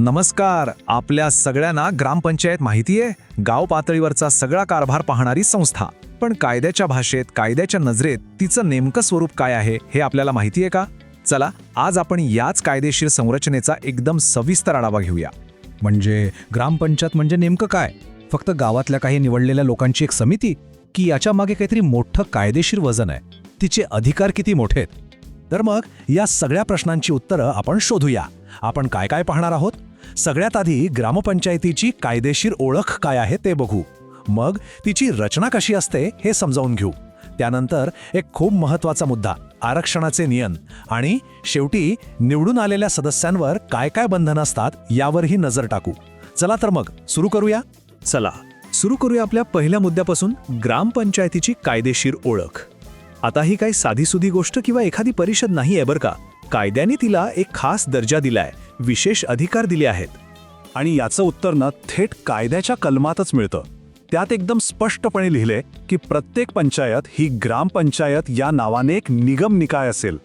नमस्कार. आपल्या सगळ्यांना ग्रामपंचायत माहिती आहे. गाव पातळीवरचा सगळा कारभार पाहणारी संस्था. पण कायद्याच्या भाषेत कायद्याच्या नजरेत तिचं नेमकं स्वरूप काय आहे हे आपल्याला माहिती आहे का? चला आज आपण याच कायदेशीर संरचनेचा एकदम सविस्तर आढावा घेऊया. म्हणजे ग्रामपंचायत म्हणजे नेमकं काय? फक्त गावातल्या काही निवडलेल्या लोकांची एक समिती? की याच्या मागे काहीतरी मोठं कायदेशीर वजन आहे? तिचे अधिकार किती मोठे आहेत? तर मग या सगळ्या प्रश्नांची उत्तरं आपण शोधूया. आपण काय काय पाहणार आहोत? सगळ्यात आधी ग्रामपंचायतीची कायदेशीर ओळख काय आहे ते बघू. मग तिची रचना कशी असते हे समजावून घेऊ. त्यानंतर एक खूप महत्त्वाचा मुद्दा आरक्षणाचे नियम आणि शेवटी निवडून आलेल्या सदस्यांवर काय काय बंधनं असतात यावरही नजर टाकू. चला तर मग सुरू करूया? चला. सुरू करूया आपल्या पहिल्या मुद्द्यापासून ग्रामपंचायतीची कायदेशीर ओळख. आता ही काही साधीसुधी गोष्ट किंवा एखादी परिषद नाही आहे बरं का? कायद्याने तिला एक खास दर्जा दिलाय. विशेष अधिकार दिले आहेत. आणि याचं उत्तर ना थेट कायद्याच्या कलमातच मिळतं. त्यात एकदम स्पष्टपणे लिहिले की प्रत्येक पंचायत ही ग्रामपंचायत या नावाने एक निगम निकाय असेल.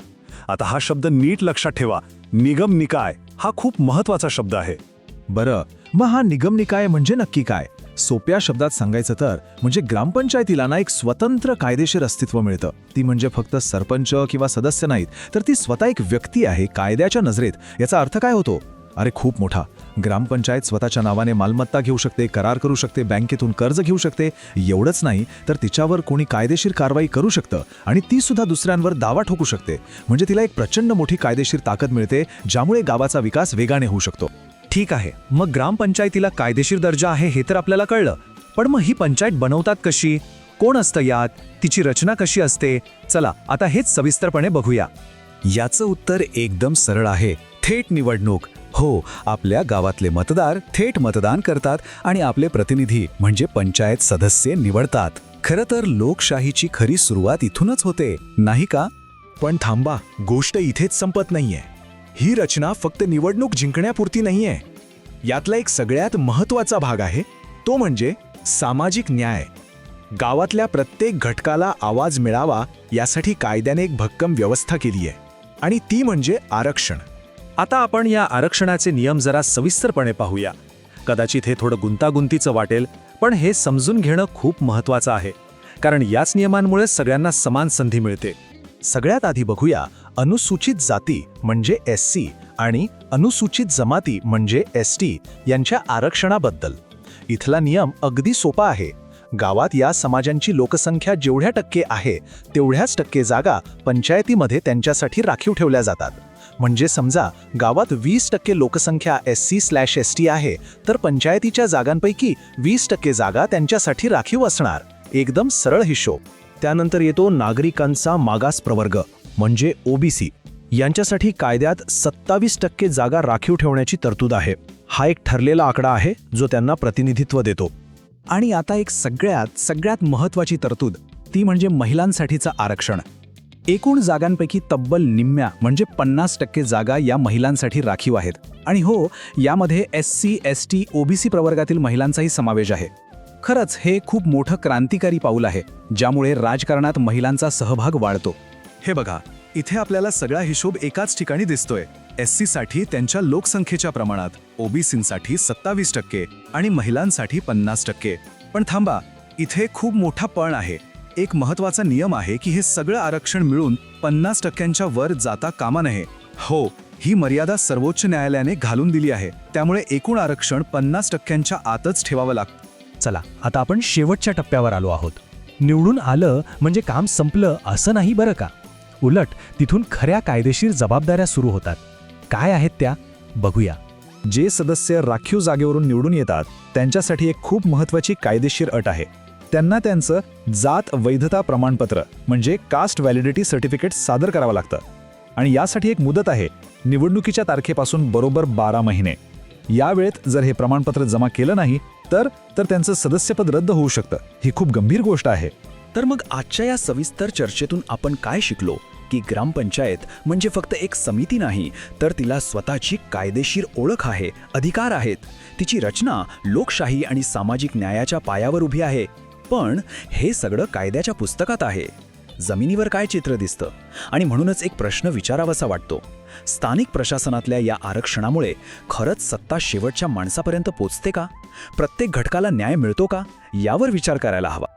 आता हा शब्द नीट लक्षात ठेवा. निगम निकाय हा खूप महत्त्वाचा शब्द आहे. बरं. मग हा निगम निकाय म्हणजे नक्की काय? सोप्या शब्दात सांगायचं तर म्हणजे ग्रामपंचायतीला ना एक स्वतंत्र कायदेशीर अस्तित्व मिळतं. ती म्हणजे फक्त सरपंच किंवा सदस्य नाहीत तर ती स्वतः एक व्यक्ती आहे कायद्याच्या नजरेत. याचा अर्थ काय होतो? अरे खूप मोठा. ग्रामपंचायत स्वतःच्या नावाने मालमत्ता घेऊ शकते करार करू शकते बँकेतून कर्ज घेऊ शकते एवढंच नाही तर तिच्यावर कोणी कायदेशीर कारवाई करू शकतं आणि ती सुद्धा दुसऱ्यांवर दावा ठोकू शकते. म्हणजे तिला एक प्रचंड मोठी कायदेशीर ताकद मिळते ज्यामुळे गावाचा विकास वेगाने होऊ शकतो. ठीक आहे मग ग्रामपंचायतीला कायदेशीर दर्जा आहे हे तर आपल्याला कळलं. पण मग ही पंचायत बनवतात कशी? कोण असतं यात? तिची रचना कशी असते? चला आता हेच सविस्तरपणे बघूया. याचं उत्तर एकदम सरळ आहे. थेट निवडणूक. हो आपल्या गावातले मतदार थेट मतदान करतात आणि आपले प्रतिनिधी म्हणजे पंचायत सदस्य निवडतात. खरं तर लोकशाहीची खरी सुरुवात इथूनच होते नाही का? पण थांबा गोष्ट इथेच संपत नाहीये. ही रचना फक्त निवडणूक जिंकण्यापुरती नाहीये. यातला एक सगळ्यात महत्त्वाचा भाग आहे तो म्हणजे सामाजिक न्याय. गावातल्या प्रत्येक घटकाला आवाज मिळावा यासाठी कायद्याने एक भक्कम व्यवस्था केली आहे आणि ती म्हणजे आरक्षण. आता आपण या आरक्षणाचे नियम जरा सविस्तरपणे पाहूया. कदाचित हे थोडं गुंतागुंतीचं वाटेल पण हे समजून घेणं खूप महत्त्वाचं आहे. कारण याच नियमांमुळे सगळ्यांना समान संधी मिळते. सगळ्यात आधी बघूया अनुसूचित जाती म्हणजे एस सी आणि अनुसूचित जमाती म्हणजे एस टी यांच्या आरक्षणाबद्दल. इथला नियम अगदी सोपा आहे. गावात या समाजांची लोकसंख्या जेवढ्या टक्के आहे तेवढ्याच टक्के जागा पंचायतीमध्ये त्यांच्यासाठी राखीव ठेवल्या जातात. म्हणजे समजा गावात वीस टक्के लोकसंख्या S C slash S T आहे तर पंचायतीच्या जागांपैकी वीस टक्के जागा त्यांच्यासाठी राखीव असणार. एकदम सरळ हिशोब. त्यानंतर येतो नागरिकांचा मागास प्रवर्ग म्हणजे ओबीसी यांच्यासाठी कायद्यात सत्तावीस टक्के जागा राखीव ठेवण्याची तरतूद आहे. हा एक ठरलेला आकडा आहे जो त्यांना प्रतिनिधित्व देतो. आणि आता एक सगळ्यात सगळ्यात महत्वाची तरतूद ती म्हणजे महिलांसाठीचं आरक्षण. एकूण जागांपैकी तब्बल निम्म्या म्हणजे पन्नास टक्के जागा या महिलांसाठी राखीव आहेत. आणि हो यामध्ये S C S T OBC प्रवर्गातील महिलांचाही समावेश आहे. खरंच हे खूप मोठं क्रांतिकारी पाऊल आहे ज्यामुळे राजकारणात महिलांचा सहभाग वाढतो. हे बघा इथे आपल्याला सगळा हिशोब एकाच ठिकाणी दिसतोय. एस सी साठी त्यांच्या लोकसंख्येच्या प्रमाणात ओबीसीसाठी सत्तावीस टक्के आणि महिलांसाठी पन्नास टक्के. पण थांबा इथे खूप मोठा पण आहे. एक महत्त्वाचा नियम आहे की हे सगळं आरक्षण मिळून पन्नास टक्क्यांच्या वर जाता कामा नये. हो ही मर्यादा सर्वोच्च न्यायालयाने घालून दिली आहे. त्यामुळे एकूण आरक्षण पन्नास टक्क्यांच्या आतच ठेवावं लागतं चला आता आपण शेवटच्या टप्प्यावर आलो आहोत. निवडून आलं म्हणजे काम संपलं असं नाही बरं का? उलट तिथून खऱ्या कायदेशीर जबाबदाऱ्या सुरू होतात. काय आहेत त्या? बघूया. जे सदस्य राखीव जागेवरून निवडून येतात त्यांच्यासाठी एक खूप महत्वाची कायदेशीर अट आहे. त्यांना त्यांचं जात वैधता प्रमाणपत्र म्हणजे कास्ट व्हॅलिडिटी सर्टिफिकेट सादर करावं लागतं. आणि यासाठी एक मुदत आहे निवडणुकीच्या तारखेपासून बरोबर बारा महिने. या वेळेत जर हे प्रमाणपत्र जमा केलं नाही तर तर त्यांचं सदस्यपद रद्द होऊ शकतं. ही खूप गंभीर गोष्ट आहे. तर मग आजच्या या सविस्तर चर्चेतून आपण काय शिकलो? की ग्रामपंचायत म्हणजे फक्त एक समिती नाही तर तिला स्वतःची कायदेशीर ओळख आहे अधिकार आहेत. तिची रचना लोकशाही आणि सामाजिक न्यायाच्या पायावर उभी आहे. पण हे सगळं कायद्याच्या पुस्तकात आहे. जमिनीवर काय चित्र दिसतं? आणि म्हणूनच एक प्रश्न विचारावासा वाटतो. स्थानिक प्रशासनातल्या या आरक्षणामुळे खरंच सत्ता शेवटच्या माणसापर्यंत पोचते का? प्रत्येक घटकाला न्याय मिळतो का? यावर विचार करायला हवा.